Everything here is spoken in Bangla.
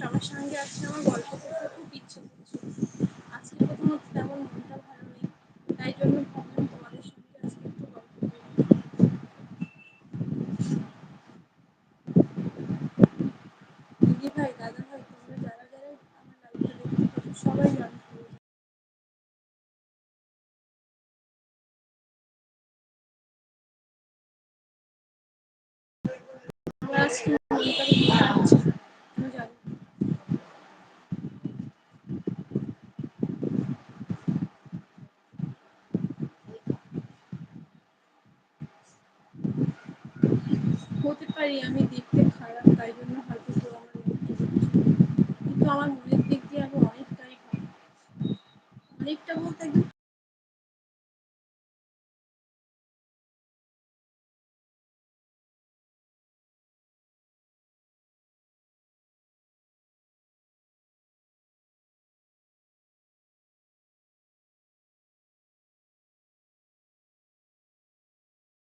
সবার সঙ্গে আজকে আমার গল্প করতে খুব ইচ্ছে করছে। আজকে প্রথমত তেমন মনটা ভালো নেই, তাই জন্য ভাবলাম তোমাদের সঙ্গে আজকে একটু গল্প করি। দিদি ভাই, দাদা ভাই, তোমরা যারা যারা আমার লাইফটা দেখতে সবাই জানো। আজকে হতে পারি, আমি দেখতে খারাপ, তাই জন্য হয়তো কেউ আমার কিন্তু আমার মনের দিক দিয়ে আমি অনেকটাই ভালো অনেকটা বলতে একদম